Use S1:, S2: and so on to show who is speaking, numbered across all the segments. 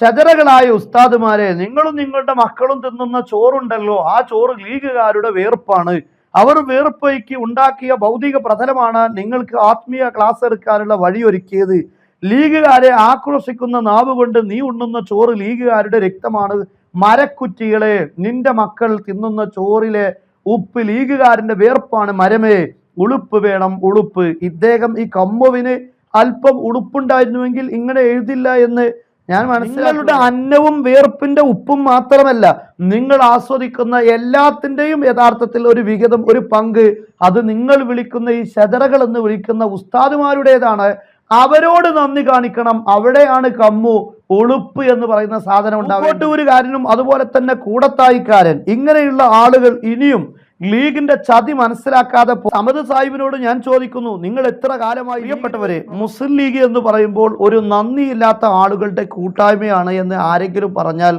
S1: ചതരകളായ ഉസ്താദുമാരെ നിങ്ങളും നിങ്ങളുടെ മക്കളും തിന്നുന്ന ചോറുണ്ടല്ലോ ആ ചോറ് ലീഗുകാരുടെ വേർപ്പാണ്. അവർ വേർപ്പയ്ക്ക് ഉണ്ടാക്കിയ ഭൗതിക പ്രതലമാണ് നിങ്ങൾക്ക് ആത്മീയ ക്ലാസ് എടുക്കാനുള്ള വഴിയൊരുക്കിയത്. ലീഗുകാരെ ആക്രോശിക്കുന്ന നാവ് കൊണ്ട് നീ ഉണ്ണുന്ന ചോറ് ലീഗുകാരുടെ രക്തമാണ്. മരക്കുറ്റികളെ നിന്റെ മക്കൾ തിന്നുന്ന ചോറിലെ ഉപ്പ് ലീഗുകാരന്റെ വേർപ്പാണ്. മരമേ ഉളുപ്പ് വേണം ഉളുപ്പ്. ഇദ്ദേഹം ഈ കമ്മുവിന് അല്പം ഉളുപ്പുണ്ടായിരുന്നുവെങ്കിൽ ഇങ്ങനെ എഴുതില്ല എന്ന് ഞാൻ നിങ്ങളുടെ അന്നവും വേർപ്പിന്റെ ഉപ്പും മാത്രമല്ല നിങ്ങൾ ആസ്വദിക്കുന്ന എല്ലാത്തിന്റെയും യഥാർത്ഥത്തിൽ ഒരു വിഹിതം ഒരു പങ്ക്. അത് നിങ്ങൾ വിളിക്കുന്ന ഈ ശതറകൾ എന്ന് വിളിക്കുന്ന ഉസ്താദുമാരുടേതാണ്. അവരോട് നന്ദി കാണിക്കണം. അവിടെയാണ് കമ്മു ഒളുപ്പ് എന്ന് പറയുന്ന സാധനം ഉണ്ടാവും ഒരു കാര്യനും അതുപോലെ തന്നെ കൂടത്തായിക്കാരൻ. ഇങ്ങനെയുള്ള ആളുകൾ ഇനിയും ലീഗിന്റെ ചതി മനസ്സിലാക്കാതെ സമത് സാഹിബിനോട് ഞാൻ ചോദിക്കുന്നു നിങ്ങൾ എത്ര കാലമായി പ്രിയപ്പെട്ടവരെ മുസ്ലിം ലീഗ് എന്ന് പറയുമ്പോൾ ഒരു നന്ദിയില്ലാത്ത ആളുകളുടെ കൂട്ടായ്മയാണ് എന്ന് ആരെങ്കിലും പറഞ്ഞാൽ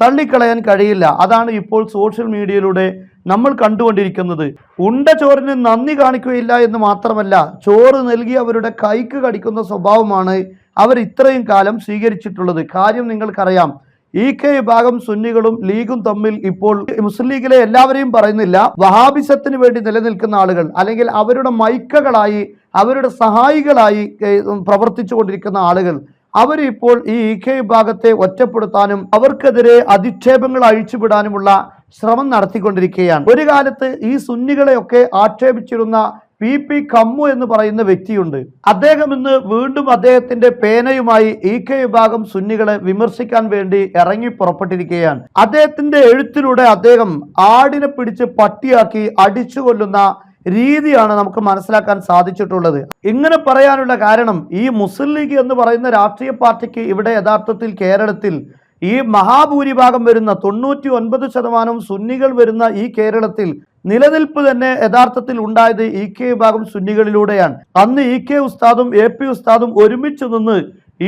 S1: തള്ളിക്കളയാൻ കഴിയില്ല. അതാണ് ഇപ്പോൾ സോഷ്യൽ മീഡിയയിലൂടെ നമ്മൾ കണ്ടുകൊണ്ടിരിക്കുന്നത്. ഉണ്ട ചോറിന് നന്ദി കാണിക്കുകയില്ല എന്ന് മാത്രമല്ല ചോറ് നൽകി അവരുടെ കൈക്ക് കടിക്കുന്ന സ്വഭാവമാണ് അവർ ഇത്രയും കാലം സ്വീകരിച്ചിട്ടുള്ളത്. കാര്യം നിങ്ങൾക്കറിയാം ഇ കെ വിഭാഗം സുന്നികളും ലീഗും തമ്മിൽ ഇപ്പോൾ മുസ്ലിം ലീഗിലെ എല്ലാവരെയും പറയുന്നില്ല. വഹാബിസത്തിന് വേണ്ടി നിലനിൽക്കുന്ന ആളുകൾ അല്ലെങ്കിൽ അവരുടെ മൈക്കകളായി അവരുടെ സഹായികളായി പ്രവർത്തിച്ചു കൊണ്ടിരിക്കുന്ന ആളുകൾ. അവർ ഇപ്പോൾ ഈ ഇ കെ വിഭാഗത്തെ ഒറ്റപ്പെടുത്താനും അവർക്കെതിരെ അധിക്ഷേപങ്ങൾ അഴിച്ചുവിടാനുമുള്ള ശ്രമം നടത്തിക്കൊണ്ടിരിക്കുകയാണ്. ഒരു കാലത്ത് ഈ സുന്നികളെയൊക്കെ ആക്ഷേപിച്ചിരുന്ന പി പി കമ്മു എന്ന് പറയുന്ന വ്യക്തിയുണ്ട്. അദ്ദേഹം ഇന്ന് വീണ്ടും അദ്ദേഹത്തിന്റെ പേനയുമായി ഇ കെ വിഭാഗം സുന്നികളെ വിമർശിക്കാൻ വേണ്ടി ഇറങ്ങി പുറപ്പെട്ടിരിക്കുകയാണ്. അദ്ദേഹത്തിന്റെ എഴുത്തിലൂടെ അദ്ദേഹം ആടിനെ പിടിച്ച് പട്ടിയാക്കി അടിച്ചു കൊല്ലുന്ന രീതിയാണ് നമുക്ക് മനസ്സിലാക്കാൻ സാധിച്ചിട്ടുള്ളത്. ഇങ്ങനെ പറയാനുള്ള കാരണം ഈ മുസ്ലിം ലീഗ് എന്ന് പറയുന്ന രാഷ്ട്രീയ പാർട്ടിക്ക് ഇവിടെ യഥാർത്ഥത്തിൽ കേരളത്തിൽ ഈ മഹാഭൂരിഭാഗം വരുന്ന തൊണ്ണൂറ്റി ഒൻപത് ശതമാനം സുന്നികൾ വരുന്ന ഈ കേരളത്തിൽ നിലനിൽപ്പ് തന്നെ യഥാർത്ഥത്തിൽ ഉണ്ടായത് ഇ കെ വിഭാഗം സുന്നികളിലൂടെയാണ്. അന്ന് ഇ കെ ഉസ്താദും എ പി ഉസ്താദും ഒരുമിച്ച് നിന്ന്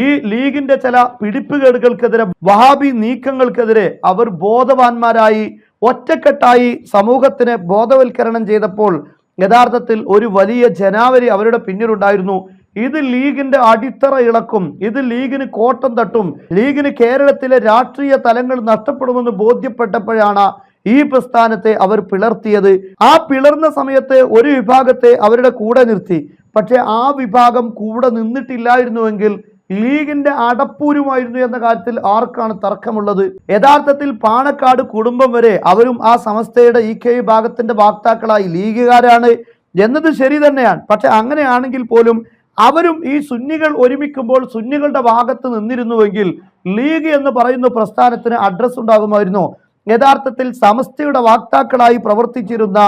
S1: ഈ ലീഗിന്റെ ചില പിടിപ്പുകേടുകൾക്കെതിരെ വഹാബി നീക്കങ്ങൾക്കെതിരെ അവർ ബോധവാന്മാരായി ഒറ്റക്കെട്ടായി സമൂഹത്തിനെ ബോധവൽക്കരണം ചെയ്തപ്പോൾ യഥാർത്ഥത്തിൽ ഒരു വലിയ ജനാവലി അവരുടെ പിന്നിലുണ്ടായിരുന്നു. ഇത് ലീഗിന്റെ അടിത്തറ ഇളക്കും ഇത് ലീഗിന് കോട്ടം തട്ടും ലീഗിന് കേരളത്തിലെ രാഷ്ട്രീയ തലങ്ങൾ നഷ്ടപ്പെടുമെന്ന് ബോധ്യപ്പെട്ടപ്പോഴാണ് ഈ പ്രസ്ഥാനത്തെ അവർ പിളർത്തിയത്. ആ പിളർന്ന സമയത്ത് ഒരു വിഭാഗത്തെ അവരുടെ കൂടെ നിർത്തി. പക്ഷെ ആ വിഭാഗം കൂടെ നിന്നിട്ടില്ലായിരുന്നുവെങ്കിൽ ലീഗിന്റെ അടപ്പൂരുമായിരുന്നു എന്ന കാര്യത്തിൽ ആർക്കാണ് തർക്കമുള്ളത്? യഥാർത്ഥത്തിൽ പാണക്കാട് കുടുംബം വരെ അവരും ആ സമസ്തയുടെ ഇ കെ വിഭാഗത്തിന്റെ വാക്താക്കളായി ലീഗുകാരാണ് എന്നത് ശരി തന്നെയാണ്. പക്ഷെ അങ്ങനെയാണെങ്കിൽ പോലും അവരും ഈ സുന്നികൾ ഒരുമിക്കുമ്പോൾ സുന്നികളുടെ ഭാഗത്ത് നിന്നിരുന്നുവെങ്കിൽ ലീഗ് എന്ന് പറയുന്ന പ്രസ്ഥാനത്തിന് അഡ്രസ് ഉണ്ടാകുമായിരുന്നോ. യഥാർത്ഥത്തിൽ സമസ്തയുടെ വാക്താക്കളായി പ്രവർത്തിച്ചിരുന്ന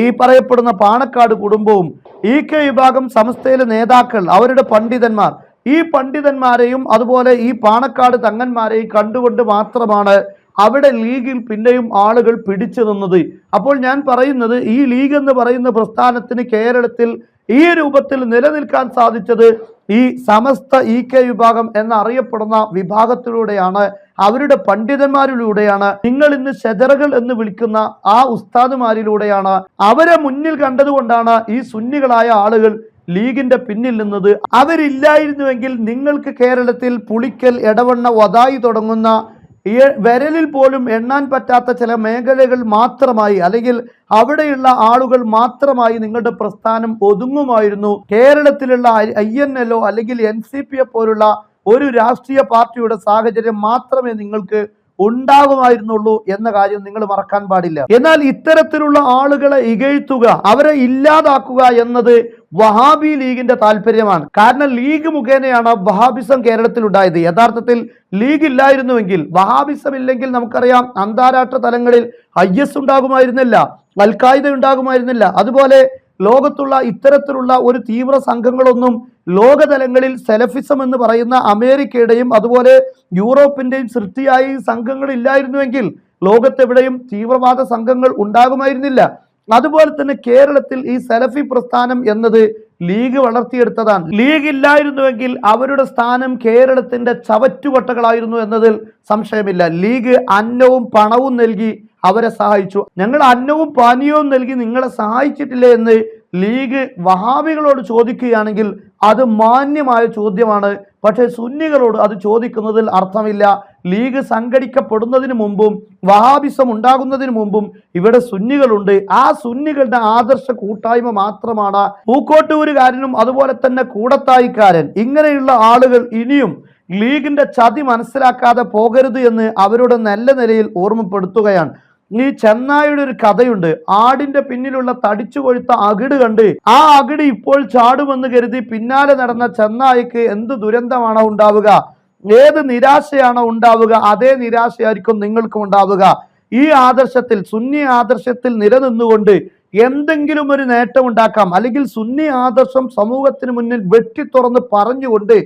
S1: ഈ പറയപ്പെടുന്ന പാണക്കാട് കുടുംബവും ഇ കെ വിഭാഗം സമസ്തയിലെ നേതാക്കൾ അവരുടെ പണ്ഡിതന്മാർ ഈ പണ്ഡിതന്മാരെയും അതുപോലെ ഈ പാണക്കാട് തങ്ങന്മാരെയും കണ്ടുകൊണ്ട് മാത്രമാണ് അവിടെ ലീഗിൽ പിന്നെയും ആളുകൾ പിടിച്ചു നിന്നത്. അപ്പോൾ ഞാൻ പറയുന്നത് ഈ ലീഗ് എന്ന് പറയുന്ന പ്രസ്ഥാനത്തിന് കേരളത്തിൽ ഈ രൂപത്തിൽ നിലനിൽക്കാൻ സാധിച്ചത് ഈ സമസ്ത ഇ കെ വിഭാഗം എന്നറിയപ്പെടുന്ന വിഭാഗത്തിലൂടെയാണ്. അവരുടെ പണ്ഡിതന്മാരിലൂടെയാണ്. നിങ്ങൾ ഇന്ന് ഷെജറകൾ എന്ന് വിളിക്കുന്ന ആ ഉസ്താദുമാരിലൂടെയാണ് അവരെ മുന്നിൽ കണ്ടതുകൊണ്ടാണ് ഈ സുന്നികളായ ആളുകൾ ലീഗിന്റെ പിന്നിൽ നിന്നത്. അവരില്ലായിരുന്നുവെങ്കിൽ നിങ്ങൾക്ക് കേരളത്തിൽ പുളിക്കൽ എടവണ്ണ വതായി തുടങ്ങുന്ന വിരലിൽ പോലും എണ്ണാൻ പറ്റാത്ത ചില മേഖലകൾ മാത്രമായി അല്ലെങ്കിൽ അവിടെയുള്ള ആളുകൾ മാത്രമായി നിങ്ങളുടെ പ്രസ്ഥാനം ഒതുങ്ങുമായിരുന്നു. കേരളത്തിലുള്ള ഐ എൻ എല്ലോ അല്ലെങ്കിൽ എൻ സി പി പോലുള്ള ഒരു രാഷ്ട്രീയ പാർട്ടിയുടെ സാഹചര്യം മാത്രമേ നിങ്ങൾക്ക് ഉണ്ടാകുമായിരുന്നുള്ളൂ എന്ന കാര്യം നിങ്ങൾ മറക്കാൻ പാടില്ല. എന്നാൽ ഇത്തരത്തിലുള്ള ആളുകളെ ഇകഴ്ത്തുക അവരെ ഇല്ലാതാക്കുക എന്നത് വഹാബി ലീഗിന്റെ താല്പര്യമാണ്. കാരണം ലീഗ് മുഖേനയാണ് വഹാബിസം കേരളത്തിൽ ഉണ്ടായത്. യഥാർത്ഥത്തിൽ ലീഗ് ഇല്ലായിരുന്നുവെങ്കിൽ വഹാബിസം ഇല്ലെങ്കിൽ നമുക്കറിയാം അന്താരാഷ്ട്ര തലങ്ങളിൽ ഐ എസ് ഉണ്ടാകുമായിരുന്നില്ല അൽ ഖായിദ ഉണ്ടാകുമായിരുന്നില്ല. അതുപോലെ ലോകത്തുള്ള ഇത്തരത്തിലുള്ള ഒരു തീവ്ര സംഘങ്ങളൊന്നും ലോകതലങ്ങളിൽ സെലഫിസം എന്ന് പറയുന്ന അമേരിക്കയുടെയും അതുപോലെ യൂറോപ്പിന്റെയും സൃഷ്ടിയായി സംഘങ്ങൾ ഇല്ലായിരുന്നുവെങ്കിൽ ലോകത്തെവിടെയും തീവ്രവാദ സംഘങ്ങൾ ഉണ്ടാകുമായിരുന്നില്ല. അതുപോലെ തന്നെ കേരളത്തിൽ ഈ സെലഫി പ്രസ്ഥാനം എന്നത് ലീഗ് വളർത്തിയെടുത്തതാണ്. ലീഗ് ഇല്ലായിരുന്നുവെങ്കിൽ അവരുടെ സ്ഥാനം കേരളത്തിന്റെ ചവറ്റുകൊട്ടകളായിരുന്നു എന്നതിൽ സംശയമില്ല. ലീഗ് അന്നവും പണവും നൽകി അവരെ സഹായിച്ചു. ഞങ്ങൾ അന്നവും പാനീയവും നൽകി നിങ്ങളെ സഹായിച്ചിട്ടില്ലേ എന്ന് ലീഗ് വഹാബികളോട് ചോദിക്കുകയാണെങ്കിൽ അത് മാന്യമായ ചോദ്യമാണ്. പക്ഷേ സുന്നികളോട് അത് ചോദിക്കുന്നതിൽ അർത്ഥമില്ല. ലീഗ് സംഘടിക്കപ്പെടുന്നതിന് മുമ്പും വഹാബിസം ഉണ്ടാകുന്നതിന് മുമ്പും ഇവിടെ സുന്നികളുണ്ട്. ആ സുന്നികളുടെ ആദർശ കൂട്ടായ്മ മാത്രമാണ് പൂക്കോട്ടൂരുകാരനും അതുപോലെ തന്നെ കൂടത്തായിക്കാരൻ. ഇങ്ങനെയുള്ള ആളുകൾ ഇനിയും ലീഗിന്റെ ചതി മനസ്സിലാക്കാതെ പോകരുത് എന്ന് അവരുടെ നല്ല നിലയിൽ ഓർമ്മപ്പെടുത്തുകയാണ്. ഈ ചെന്നായുടെ ഒരു കഥയുണ്ട്. ആടിന്റെ പിന്നിലുള്ള തടിച്ചു കൊഴുത്ത അകിട് കണ്ട് ആ അകിട് ഇപ്പോൾ ചാടുമെന്ന് കരുതി പിന്നാലെ നടന്ന ചെന്നായിക്ക് എന്ത് ദുരന്തമാണോ ഉണ്ടാവുക? ഏത് നിരാശയാണോ ഉണ്ടാവുക? അതേ നിരാശയായിരിക്കും നിങ്ങൾക്കും ഉണ്ടാവുക. ഈ ആദർശത്തിൽ സുന്നി ആദർശത്തിൽ നിലനിന്നുകൊണ്ട് എന്തെങ്കിലും ഒരു നേട്ടം ഉണ്ടാക്കാം. അല്ലെങ്കിൽ സുന്നി ആദർശം സമൂഹത്തിന് മുന്നിൽ വെട്ടി തുറന്ന് പറഞ്ഞുകൊണ്ട്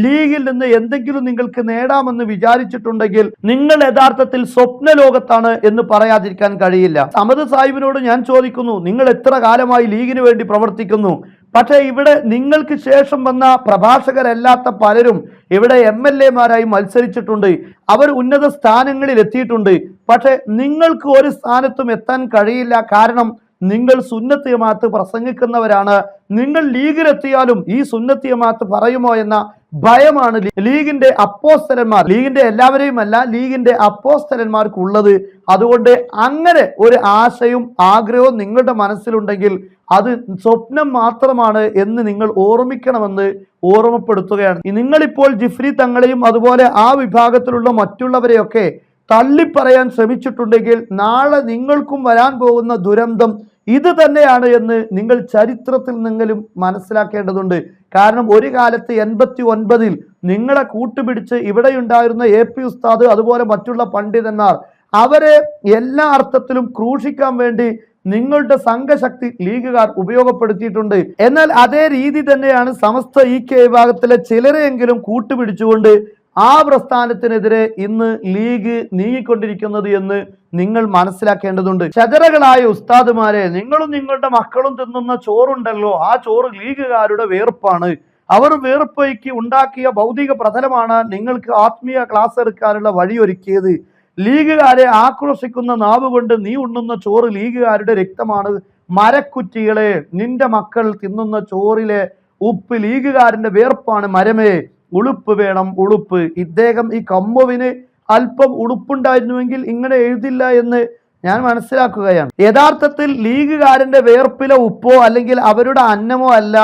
S1: ലീഗിൽ നിന്ന് എന്തെങ്കിലും നിങ്ങൾക്ക് നേടാമെന്ന് വിചാരിച്ചിട്ടുണ്ടെങ്കിൽ നിങ്ങൾ യഥാർത്ഥത്തിൽ സ്വപ്ന ലോകത്താണ് എന്ന് പറയാതിരിക്കാൻ കഴിയില്ല. സമദ് സാഹിബിനോട് ഞാൻ ചോദിക്കുന്നു നിങ്ങൾ എത്ര കാലമായി ലീഗിന് വേണ്ടി പ്രവർത്തിക്കുന്നു? പക്ഷേ ഇവിടെ നിങ്ങൾക്ക് ശേഷം വന്ന പ്രഭാഷകരല്ലാത്ത പലരും ഇവിടെ എം എൽ എമാരായി മത്സരിച്ചിട്ടുണ്ട്. അവർ ഉന്നത സ്ഥാനങ്ങളിൽ എത്തിയിട്ടുണ്ട്. പക്ഷേ നിങ്ങൾക്ക് ഒരു സ്ഥാനത്തും എത്താൻ കഴിയില്ല. കാരണം നിങ്ങൾ സുന്നത്തിയമാത്ത് പ്രസംഗിക്കുന്നവരാണ്. നിങ്ങൾ ലീഗിലെത്തിയാലും ഈ സുന്നത്തിയമാത്ത് പറയുമോ എന്ന ഭയമാണ് ലീഗിന്റെ അപ്പോസ്തലന്മാർ. ലീഗിന്റെ എല്ലാവരെയും അല്ല ലീഗിന്റെ അപ്പോസ്തലന്മാർക്കുള്ളത്. അതുകൊണ്ട് അങ്ങനെ ഒരു ആശയും ആഗ്രഹവും നിങ്ങളുടെ മനസ്സിലുണ്ടെങ്കിൽ അത് സ്വപ്നം മാത്രമാണ് എന്ന് നിങ്ങൾ ഓർമ്മിക്കണമെന്ന് ഓർമ്മപ്പെടുത്തുകയാണ്. നിങ്ങളിപ്പോൾ ജിഫ്രി തങ്ങളെയും അതുപോലെ ആ വിഭാഗത്തിലുള്ള മറ്റുള്ളവരെയൊക്കെ തള്ളിപ്പറയാൻ ശ്രമിച്ചിട്ടുണ്ടെങ്കിൽ നാളെ നിങ്ങൾക്കും വരാൻ പോകുന്ന ദുരന്തം ഇത് തന്നെയാണ് എന്ന് നിങ്ങൾ ചരിത്രത്തിൽ നിങ്ങളും മനസ്സിലാക്കേണ്ടതുണ്ട്. കാരണം ഒരു കാലത്ത് എൺപത്തി ഒൻപതിൽ നിങ്ങളെ കൂട്ടുപിടിച്ച് ഇവിടെയുണ്ടായിരുന്ന എ പി ഉസ്താദ് അതുപോലെ മറ്റുള്ള പണ്ഡിതന്മാർ അവരെ എല്ലാ അർത്ഥത്തിലും ക്രൂശിക്കാൻ വേണ്ടി നിങ്ങളുടെ സംഘശക്തി ലീഗുകാർ ഉപയോഗപ്പെടുത്തിയിട്ടുണ്ട്. എന്നാൽ അതേ രീതി തന്നെയാണ് സമസ്ത ഈ കെ വിഭാഗത്തിലെ ചിലരെയെങ്കിലും കൂട്ടുപിടിച്ചുകൊണ്ട് ആ പ്രസ്ഥാനത്തിനെതിരെ ഇന്ന് ലീഗ് നീങ്ങിക്കൊണ്ടിരിക്കുന്നത് എന്ന് നിങ്ങൾ മനസ്സിലാക്കേണ്ടതുണ്ട്. ചതരകളായ ഉസ്താദുമാരെ നിങ്ങളും നിങ്ങളുടെ മക്കളും തിന്നുന്ന ചോറുണ്ടല്ലോ. ആ ചോറ് ലീഗുകാരുടെ വേർപ്പാണ്. അവർ വേർപ്പയ്ക്ക് ഉണ്ടാക്കിയ ഭൗതിക പ്രതലമാണ് നിങ്ങൾക്ക് ആത്മീയ ക്ലാസ് എടുക്കാനുള്ള വഴിയൊരുക്കിയത്. ലീഗുകാരെ ആക്രോശിക്കുന്ന നാവ് കൊണ്ട് നീ ഉണ്ണുന്ന ചോറ് ലീഗുകാരുടെ രക്തമാണ്. മരക്കുറ്റികളെ നിന്റെ മക്കൾ തിന്നുന്ന ചോറിലെ ഉപ്പ് ലീഗുകാരന്റെ വേർപ്പാണ്. മരമേ ഉളുപ്പ് വേണം ഉളുപ്പ്. ഇദ്ദേഹം ഈ കമ്മുവിന് അല്പം ഉളുപ്പുണ്ടായിരുന്നുവെങ്കിൽ ഇങ്ങനെ എഴുതില്ല എന്ന് ഞാൻ മനസ്സിലാക്കുകയാണ്. യഥാർത്ഥത്തിൽ ലീഗുകാരന്റെ വേർപ്പിലെ ഉപ്പോ അല്ലെങ്കിൽ അവരുടെ അന്നമോ അല്ല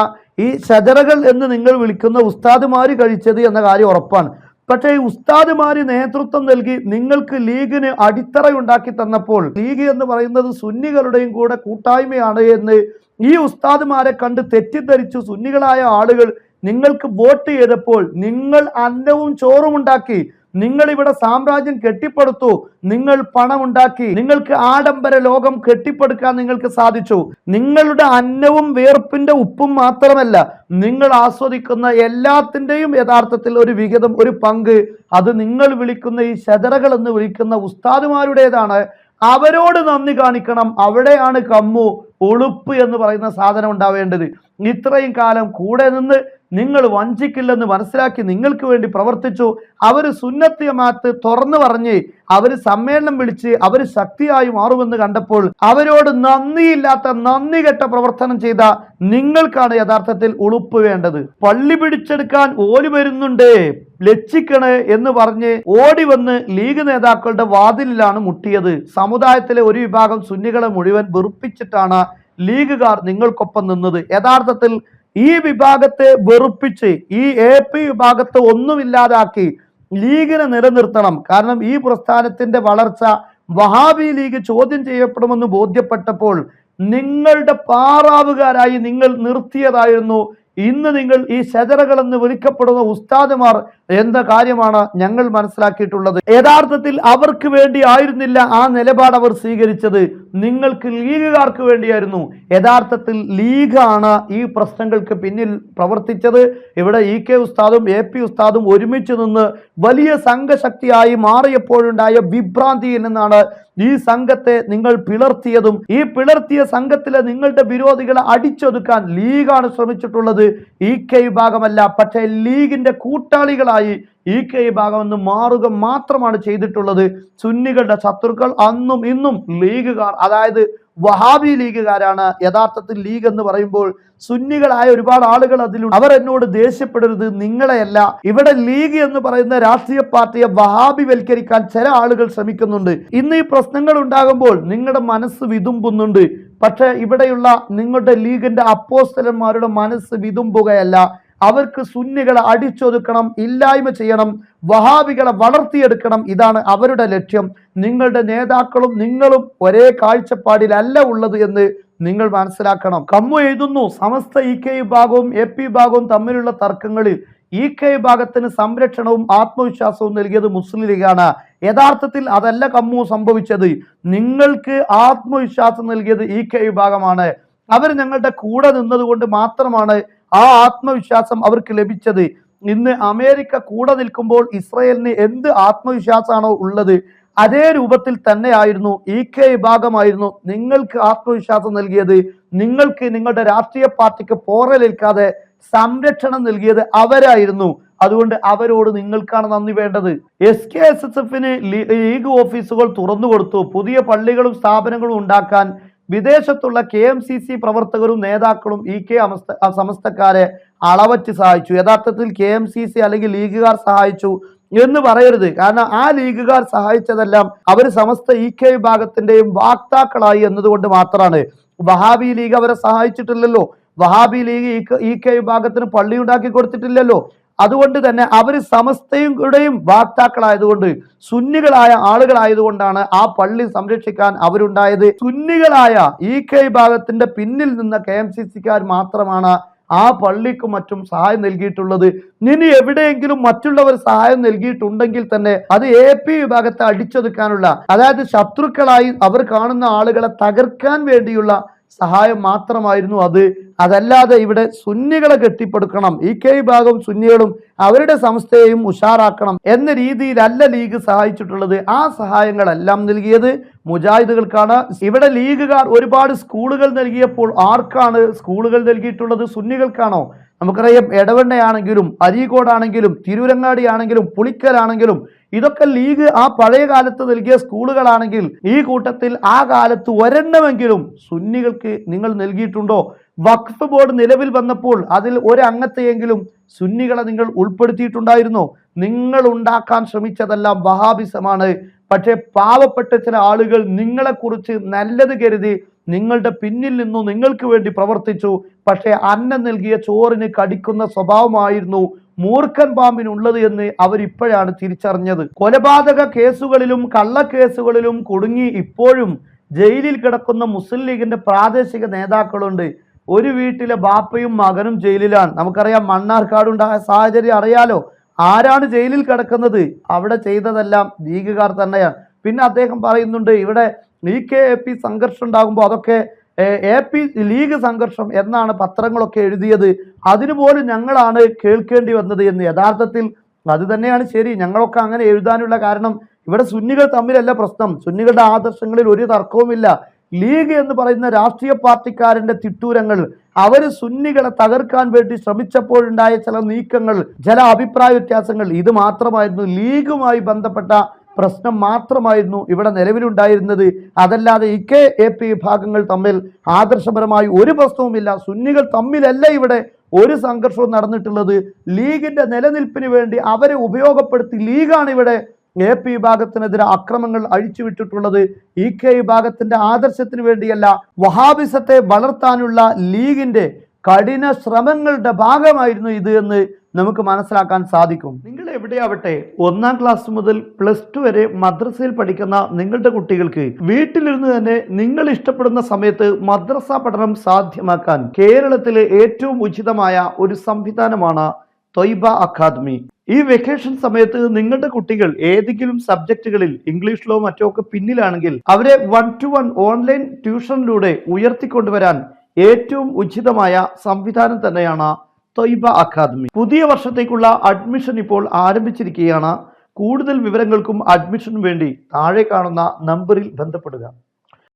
S1: ഈ ചതറകൾ എന്ന് നിങ്ങൾ വിളിക്കുന്ന ഉസ്താദുമാര് കഴിച്ചത് എന്ന കാര്യം ഉറപ്പാണ്. പക്ഷേ ഈ ഉസ്താദുമാര് നേതൃത്വം നൽകി നിങ്ങൾക്ക് ലീഗിന് അടിത്തറയുണ്ടാക്കി തന്നപ്പോൾ ലീഗ് എന്ന് പറയുന്നത് സുന്നികളുടെയും കൂടെ കൂട്ടായ്മയാണ് എന്ന് ഈ ഉസ്താദുമാരെ കണ്ട് തെറ്റിദ്ധരിച്ചു സുന്നികളായ ആളുകൾ നിങ്ങൾക്ക് വോട്ട് ചെയ്തപ്പോൾ നിങ്ങൾ അന്നവും ചോറും ഉണ്ടാക്കി. നിങ്ങൾ ഇവിടെ സാമ്രാജ്യം കെട്ടിപ്പടുത്തു. നിങ്ങൾ പണമുണ്ടാക്കി. നിങ്ങൾക്ക് ആഡംബര ലോകം കെട്ടിപ്പടുക്കാൻ നിങ്ങൾക്ക് സാധിച്ചു. നിങ്ങളുടെ അന്നവും വേർപ്പിന്റെ ഉപ്പും മാത്രമല്ല നിങ്ങൾ ആസ്വദിക്കുന്ന എല്ലാത്തിന്റെയും യഥാർത്ഥത്തിൽ ഒരു വിഹിതം ഒരു പങ്ക്. അത് നിങ്ങൾ വിളിക്കുന്ന ഈ ശതറകൾ എന്ന് വിളിക്കുന്ന ഉസ്താദുമാരുടേതാണ്. അവരോട് നന്ദി കാണിക്കണം. അവിടെയാണ് കമ്മു ഉളുപ്പ് എന്ന് പറയുന്ന സാധനം ഉണ്ടാവേണ്ടത്. ഇത്രയും കാലം കൂടെ നിന്ന് നിങ്ങൾ വഞ്ചിക്കില്ലെന്ന് മനസ്സിലാക്കി നിങ്ങൾക്ക് വേണ്ടി പ്രവർത്തിച്ചു. അവർ സുന്നത്തിയമാത്ത് തുറന്നു പറഞ്ഞ് അവർ സമ്മേളനം വിളിച്ച് അവർ ശക്തിയായി മാറുമെന്ന് കണ്ടപ്പോൾ അവരോട് നന്ദിയില്ലാത്ത നന്ദി കെട്ട പ്രവർത്തനം ചെയ്ത നിങ്ങൾക്കാണ് യഥാർത്ഥത്തിൽ ഉളുപ്പ് വേണ്ടത്. പള്ളി പിടിച്ചെടുക്കാൻ ഓലി വരുന്നുണ്ട്. ലക്ഷിക്കണേ എന്ന് പറഞ്ഞ് ഓടി വന്ന് ലീഗ് നേതാക്കളുടെ വാതിലിലാണ് മുട്ടിയത്. സമുദായത്തിലെ ഒരു വിഭാഗം സുന്നികളെ മുഴുവൻ വെറുപ്പിച്ചിട്ടാണ് ലീഗുകാർ നിങ്ങൾക്കൊപ്പം നിന്നത്. യഥാർത്ഥത്തിൽ ഈ വിഭാഗത്തെ വെറുപ്പിച്ച് ഈ എ പി വിഭാഗത്തെ ഒന്നുമില്ലാതാക്കി ലീഗിനെ നിലനിർത്തണം. കാരണം ഈ പ്രസ്ഥാനത്തിന്റെ വളർച്ച വഹാബി ലീഗ് ചോദ്യം ചെയ്യപ്പെടുമെന്ന് ബോധ്യപ്പെട്ടപ്പോൾ നിങ്ങളുടെ പാറാവുകാരായി നിങ്ങൾ നിർത്തിയതായിരുന്നു ഇന്ന് നിങ്ങൾ ഈ ശജറകൾ എന്ന് വിളിക്കപ്പെടുന്ന ഉസ്താദുമാർ എന്ന കാര്യമാണ് ഞങ്ങൾ മനസ്സിലാക്കിയിട്ടുള്ളത്. യഥാർത്ഥത്തിൽ അവർക്ക് വേണ്ടി ആയിരുന്നില്ല ആ നിലപാട് അവർ സ്വീകരിച്ചത്. നിങ്ങൾക്ക് ലീഗുകാർക്ക് വേണ്ടിയായിരുന്നു. യഥാർത്ഥത്തിൽ ലീഗാണ് ഈ പ്രശ്നങ്ങൾക്ക് പിന്നിൽ പ്രവർത്തിച്ചത്. ഇവിടെ ഇ കെ ഉസ്താദും എ പി ഉസ്താദും ഒരുമിച്ച് നിന്ന് വലിയ സംഘശക്തിയായി മാറിയപ്പോഴുണ്ടായ വിഭ്രാന്തിയിൽ നിന്നാണ് ഈ സംഘത്തെ നിങ്ങൾ പിളർത്തിയതും ഈ പിളർത്തിയ സംഘത്തിലെ നിങ്ങളുടെ വിരോധികളെ അടിച്ചൊതുക്കാൻ ലീഗാണ് ശ്രമിച്ചിട്ടുള്ളത്. ഇ കെ വിഭാഗമല്ല പക്ഷേ ലീഗിന്റെ കൂട്ടാളികളായി ഇ കെ വിഭാഗം എന്ന് മാറുക മാത്രമാണ് ചെയ്തിട്ടുള്ളത്. സുന്നികളുടെ ശത്രുക്കൾ അന്നും ഇന്നും ലീഗുകാർ അതായത് വഹാബി ലീഗുകാരാണ്. യഥാർത്ഥത്തിൽ ലീഗ് എന്ന് പറയുമ്പോൾ സുന്നികളായ ഒരുപാട് ആളുകൾ അതിലുണ്ട്. അവർ എന്നോട് ദേഷ്യപ്പെടരുത് നിങ്ങളെയല്ല. ഇവിടെ ലീഗ് എന്ന് പറയുന്ന രാഷ്ട്രീയ പാർട്ടിയെ വഹാബി വഹാബിവൽക്കരിക്കാൻ ചില ആളുകൾ ശ്രമിക്കുന്നുണ്ട്. ഇന്ന് ഈ പ്രശ്നങ്ങൾ ഉണ്ടാകുമ്പോൾ നിങ്ങളുടെ മനസ്സ് വിതുമ്പുന്നുണ്ട്. പക്ഷേ ഇവിടെയുള്ള നിങ്ങളുടെ ലീഗിന്റെ അപ്പോസ്റ്റലന്മാരുടെ മനസ്സ് വിതുമ്പുകയല്ല. അവർക്ക് സുന്നികളെ അടിച്ചൊതുക്കണം ഇല്ലായ്മ ചെയ്യണം വഹാബികളെ വളർത്തിയെടുക്കണം. ഇതാണ് അവരുടെ ലക്ഷ്യം. നിങ്ങളുടെ നേതാക്കളും നിങ്ങളും ഒരേ കാഴ്ചപ്പാടിലല്ല ഉള്ളത് എന്ന് നിങ്ങൾ മനസ്സിലാക്കണം. കമ്മു എഴുതുന്നു സമസ്ത ഇ കെ വിഭാഗവും എ പി വിഭാഗവും തമ്മിലുള്ള തർക്കങ്ങളിൽ ഇ കെ വിഭാഗത്തിന് സംരക്ഷണവും ആത്മവിശ്വാസവും നൽകിയത് മുസ്ലിം ലീഗാണ്. യഥാർത്ഥത്തിൽ അതല്ല കമ്മു സംഭവിച്ചത്. നിങ്ങൾക്ക് ആത്മവിശ്വാസം നൽകിയത് ഇ കെ വിഭാഗമാണ്. അവർ ഞങ്ങളുടെ കൂടെ നിന്നതുകൊണ്ട് മാത്രമാണ് ആ ആത്മവിശ്വാസം അവർക്ക് ലഭിച്ചത്. ഇന്ന് അമേരിക്ക കൂടെ നിൽക്കുമ്പോൾ ഇസ്രയേലിന് എന്ത് ആത്മവിശ്വാസമാണോ ഉള്ളത് അതേ രൂപത്തിൽ തന്നെയായിരുന്നു ഇ കെ വിഭാഗമായിരുന്നു നിങ്ങൾക്ക് ആത്മവിശ്വാസം നൽകിയത്. നിങ്ങൾക്ക് നിങ്ങളുടെ രാഷ്ട്രീയ പാർട്ടിക്ക് പോറലേൽക്കാതെ സംരക്ഷണം നൽകിയത് അവരായിരുന്നു. അതുകൊണ്ട് അവരോട് നിങ്ങൾക്കാണ് നന്ദി വേണ്ടത്. എസ് കെ എസ് എസ് എഫിന് ലീഗ് ഓഫീസുകൾ തുറന്നു കൊടുത്തു പുതിയ പള്ളികളും സ്ഥാപനങ്ങളും ഉണ്ടാക്കാൻ വിദേശത്തുള്ള കെ എം സി സി പ്രവർത്തകരും നേതാക്കളും ഇ കെ സമസ്തക്കാരെ അളവറ്റ് സഹായിച്ചു. യഥാർത്ഥത്തിൽ കെ എം സി സി അല്ലെങ്കിൽ ലീഗുകാർ സഹായിച്ചു എന്ന് പറയരുത്. കാരണം ആ ലീഗുകാർ സഹായിച്ചതെല്ലാം അവർ സമസ്ത ഇ കെ വിഭാഗത്തിന്റെയും വാക്താക്കളായി എന്നതുകൊണ്ട് മാത്രമാണ്. വഹാബി ലീഗ് അവരെ സഹായിച്ചിട്ടില്ലല്ലോ. വഹാബി ലീഗ് ഇ കെ വിഭാഗത്തിന് പള്ളി ഉണ്ടാക്കി കൊടുത്തിട്ടില്ലല്ലോ. അതുകൊണ്ട് തന്നെ അവർ സമസ്തയുടെയും വാക്താക്കളായതുകൊണ്ട് സുന്നികളായ ആളുകളായതുകൊണ്ടാണ് ആ പള്ളി സംരക്ഷിക്കാൻ അവരുണ്ടായത്. സുന്നികളായ ഇ കെ വിഭാഗത്തിന്റെ പിന്നിൽ നിന്ന കെ എം സി സിക്കാർ മാത്രമാണ് ആ പള്ളിക്കും മറ്റും സഹായം നൽകിയിട്ടുള്ളത്. ഇനി എവിടെയെങ്കിലും മറ്റുള്ളവർ സഹായം നൽകിയിട്ടുണ്ടെങ്കിൽ തന്നെ അത് എ പി വിഭാഗത്തെ അടിച്ചൊതുക്കാനുള്ള അതായത് ശത്രുക്കളായി അവർ കാണുന്ന ആളുകളെ തകർക്കാൻ വേണ്ടിയുള്ള സഹായം മാത്രമായിരുന്നു അത്. അതല്ലാതെ ഇവിടെ സുന്നികളെ കെട്ടിപ്പടുക്കണം. ഇ കെ വിഭാഗവും സുന്നികളും അവരുടെ സംസ്ഥയെയും ഉഷാറാക്കണം എന്ന രീതിയിലല്ല ലീഗ് സഹായിച്ചിട്ടുള്ളത്. ആ സഹായങ്ങളെല്ലാം നൽകിയത് മുജാഹിദുകൾക്കാണ്. ഇവിടെ ലീഗുകാർ ഒരുപാട് സ്കൂളുകൾ നൽകിയപ്പോൾ ആർക്കാണ് സ്കൂളുകൾ നൽകിയിട്ടുള്ളത്? സുന്നികൾക്കാണോ? നമുക്കറിയാം എടവണ്ണയാണെങ്കിലും അരീക്കോടാണെങ്കിലും തിരൂരങ്ങാടി ആണെങ്കിലും പുളിക്കലാണെങ്കിലും ഇതൊക്കെ ലീഗ് ആ പഴയ കാലത്ത് നൽകിയ സ്കൂളുകളാണെങ്കിൽ ഈ കൂട്ടത്തിൽ ആ കാലത്ത് ഒരെണ്ണമെങ്കിലും സുന്നികൾക്ക് നിങ്ങൾ നൽകിയിട്ടുണ്ടോ? വഖഫ് ബോർഡ് നിലവിൽ വന്നപ്പോൾ അതിൽ ഒരംഗത്തെയെങ്കിലും സുന്നികളെ നിങ്ങൾ ഉൾപ്പെടുത്തിയിട്ടുണ്ടായിരുന്നോ? നിങ്ങൾ ഉണ്ടാക്കാൻ ശ്രമിച്ചതെല്ലാം വഹാബിസമാണ്. പക്ഷേ പാവപ്പെട്ട ചില ആളുകൾ നിങ്ങളെക്കുറിച്ച് നല്ലത് കരുതി നിങ്ങളുടെ പിന്നിൽ നിന്നു നിങ്ങൾക്ക് വേണ്ടി പ്രവർത്തിച്ചു. പക്ഷേ അന്നം നൽകിയ ചോറിന് കടിക്കുന്ന സ്വഭാവമായിരുന്നു മൂർഖൻ പാമ്പിനുള്ളത് എന്ന് അവരിപ്പോഴാണ് തിരിച്ചറിഞ്ഞത്. കൊലപാതക കേസുകളിലും കള്ളക്കേസുകളിലും കുടുങ്ങി ഇപ്പോഴും ജയിലിൽ കിടക്കുന്ന മുസ്ലിം ലീഗിന്റെ പ്രാദേശിക നേതാക്കളുണ്ട്. ഒരു വീട്ടിലെ ബാപ്പയും മകനും ജയിലിലാണ്. നമുക്കറിയാം മണ്ണാർക്കാടുണ്ടായ സാഹചര്യം അറിയാലോ. ആരാണ് ജയിലിൽ കിടക്കുന്നത്? അവിടെ ചെയ്തതെല്ലാം ലീഗുകാർ തന്നെയാണ്. പിന്നെ അദ്ദേഹം പറയുന്നുണ്ട് ഇവിടെ ഇ കെ എ പി സംഘർഷം ഉണ്ടാകുമ്പോൾ അതൊക്കെ എ പി ലീഗ് സംഘർഷം എന്നാണ് പത്രങ്ങളൊക്കെ എഴുതിയത്. അതിനുപോലും ഞങ്ങളാണ് കേൾക്കേണ്ടി വന്നത് എന്ന് യഥാർത്ഥത്തിൽ അത് തന്നെയാണ് ശരി. ഞങ്ങളൊക്കെ അങ്ങനെ എഴുതാനുള്ള കാരണം ഇവിടെ സുന്നികൾ തമ്മിലല്ല പ്രശ്നം. സുന്നികളുടെ ആദർശങ്ങളിൽ ഒരു തർക്കവുമില്ല. ലീഗ് എന്ന് പറയുന്ന രാഷ്ട്രീയ പാർട്ടിക്കാരന്റെ തിട്ടൂരങ്ങൾ അവർ സുന്നികളെ തകർക്കാൻ വേണ്ടി ശ്രമിച്ചപ്പോഴുണ്ടായ ചില നീക്കങ്ങൾ ചില അഭിപ്രായ വ്യത്യാസങ്ങൾ ഇത് മാത്രമായിരുന്നു ലീഗുമായി ബന്ധപ്പെട്ട പ്രശ്നം മാത്രമായിരുന്നു ഇവിടെ നിലവിലുണ്ടായിരുന്നത്. അതല്ലാതെ ഇ കെ എ പി വിഭാഗങ്ങൾ തമ്മിൽ ആദർശപരമായി ഒരു പ്രശ്നവുമില്ല. സുന്നികൾ തമ്മിലല്ല ഇവിടെ ഒരു സംഘർഷവും നടന്നിട്ടുള്ളത്. ലീഗിന്റെ നിലനിൽപ്പിന് വേണ്ടി അവരെ ഉപയോഗപ്പെടുത്തി ലീഗാണ് ഇവിടെ എ പി വിഭാഗത്തിനെതിരെ അക്രമങ്ങൾ അഴിച്ചുവിട്ടിട്ടുള്ളത്. ഇ കെ വിഭാഗത്തിന്റെ ആദർശത്തിന് വേണ്ടിയല്ല വഹാബിസത്തെ വളർത്താനുള്ള ലീഗിന്റെ കഠിന ശ്രമങ്ങളുടെ ഭാഗമായിരുന്നു ഇത് എന്ന് നമുക്ക് മനസ്സിലാക്കാൻ സാധിക്കും. നിങ്ങൾ എവിടെയാവട്ടെ ഒന്നാം ക്ലാസ് മുതൽ പ്ലസ് ടു വരെ മദ്രസയിൽ പഠിക്കുന്ന നിങ്ങളുടെ കുട്ടികൾക്ക് വീട്ടിലിരുന്ന് തന്നെ നിങ്ങൾ ഇഷ്ടപ്പെടുന്ന സമയത്ത് മദ്രസ പഠനം സാധ്യമാക്കാൻ കേരളത്തിലെ ഏറ്റവും ഉചിതമായ ഒരു സംവിധാനമാണ് തൊയ്ബ അക്കാദമി. ഈ വെക്കേഷൻ സമയത്ത് നിങ്ങളുടെ കുട്ടികൾ ഏതെങ്കിലും സബ്ജക്റ്റുകളിൽ ഇംഗ്ലീഷിലോ മറ്റോ ഒക്കെ പിന്നിലാണെങ്കിൽ അവരെ വൺ ടു വൺ ഓൺലൈൻ ട്യൂഷനിലൂടെ ഉയർത്തിക്കൊണ്ടുവരാൻ ഏറ്റവും ഉചിതമായ സംവിധാനം തന്നെയാണ് തൊയ്ബ അക്കാദമി. പുതിയ വർഷത്തേക്കുള്ള അഡ്മിഷൻ ഇപ്പോൾ ആരംഭിച്ചിരിക്കുകയാണ്. കൂടുതൽ വിവരങ്ങൾക്കും അഡ്മിഷനും വേണ്ടി താഴെ കാണുന്ന നമ്പറിൽ ബന്ധപ്പെടുക.